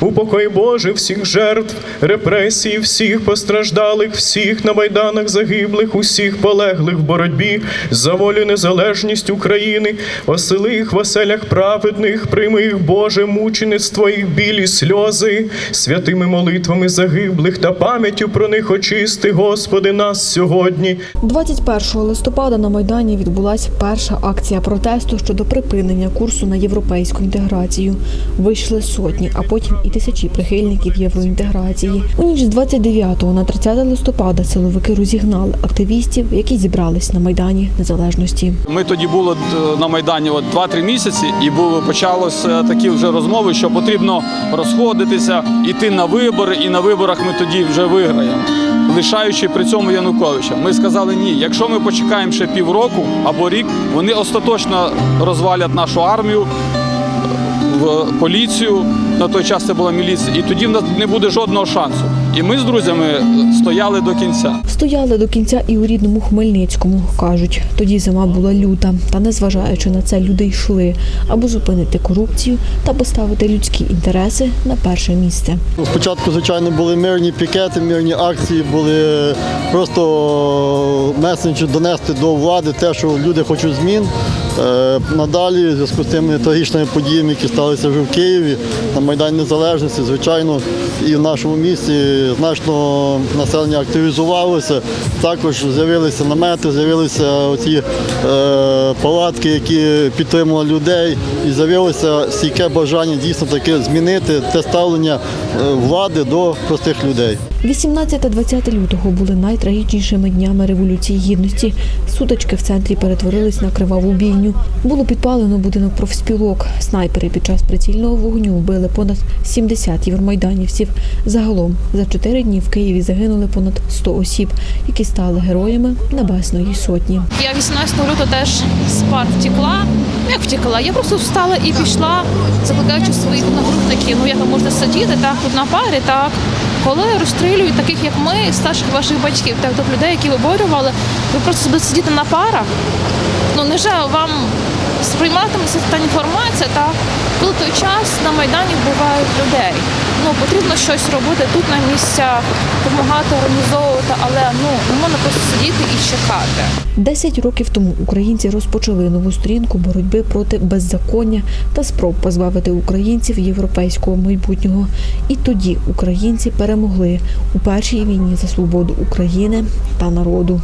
упокой Боже всіх жертв, репресії, всіх постраждалих, всіх на майданах загиблих, усіх полеглих в боротьбі за волю незалежність України, осели їх в оселях праведних, прийми їх, Боже, мучеництво їх білі сльози, святими молитвами загиблих та пам'яттю про них очисти, Господи, нас сьогодні. 21 листопада на Майдані відбулася перша акція протесту щодо припинення курсу на європейську інтеграцію. Вийшли сотні, а потім і тисячі прихильників євроінтеграції. У ніч з 29 на 30 листопада силовики розігнали активістів, які зібрались на Майдані Незалежності. Ми тоді були е, на Майдані от 2-3 місяці, і було почалося такі вже розмови, що потрібно розходитися, іти на вибори, і на виборах ми тоді вже виграємо. Лишаючи при цьому Януковича, ми сказали ні. Якщо ми почекаємо ще півроку або рік, вони остаточно розвалять нашу армію, в поліцію. На той час це була міліція, і тоді в нас не буде жодного шансу. І ми з друзями стояли до кінця. Стояли до кінця і у рідному Хмельницькому, кажуть. Тоді зима була люта, та незважаючи на це, люди йшли, аби зупинити корупцію та поставити людські інтереси на перше місце. Спочатку, звичайно, були мирні пікети, мирні акції, були просто месенджі донести до влади те, що люди хочуть змін. Е, Надалі, в зв'язку з тими трагічними подіями, які сталися вже в Києві, на Майдані Незалежності, звичайно, і в нашому місті значно населення активізувалося. Також з'явилися намети, з'явилися оці е, палатки, які підтримували людей, і з'явилося стійке бажання дійсно таки змінити те ставлення е, влади до простих людей. 18-20 лютого були найтрагічнішими днями Революції Гідності. Сутички в центрі перетворились на криваву бійню. Було підпалено будинок профспілок. Снайпери під час прицільного вогню вбили понад 70 євромайданівців. Загалом за чотири дні в Києві загинули понад 100 осіб, які стали героями Небесної Сотні. Я 18 лютого теж з пар втекла. Ну, Як втекла? Я просто встала і пішла, закликаючи своїх одногрупників. Ну як ви можете сидіти так тут на парі, так коли розстрілюють таких, як ми, старших ваших батьків, тобто людей, які виборювали, ви просто будете сидіти на парах. Ну невже вам сприйматиметься та інформація, так коли той час на майдані вбивають людей. Ну потрібно щось робити тут на місцях, допомагати організовувати, але ну не можна просто сидіти і чекати. Десять років тому українці розпочали нову сторінку боротьби проти беззаконня та спроб позбавити українців європейського майбутнього. І тоді українці перемогли у першій війні за свободу України та народу.